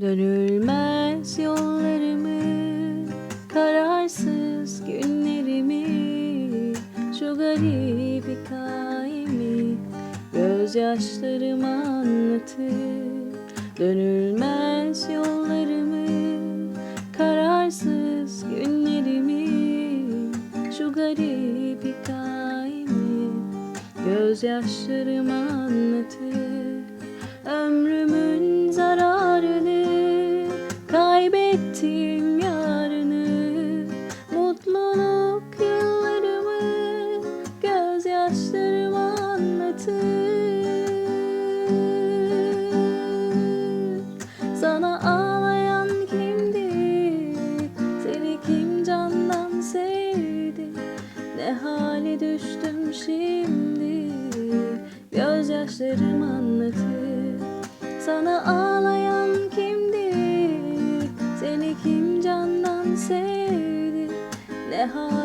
Dönülmez yollarımı, kararsız günlerimi, şu garip hikayemi gözyaşlarım anlatır. Dönülmez yollarımı, kararsız günlerimi, şu garip hikayemi gözyaşlarım anlatır. Kaybettim yarını Mutluluk yıllarımı gözyaşlarım anlatır Sana ağlayan kimdi? Seni kim candan sevdi? Ne hale düştüm şimdi Gözyaşlarım anlatır Sana ağlayan sevdi? Ne hale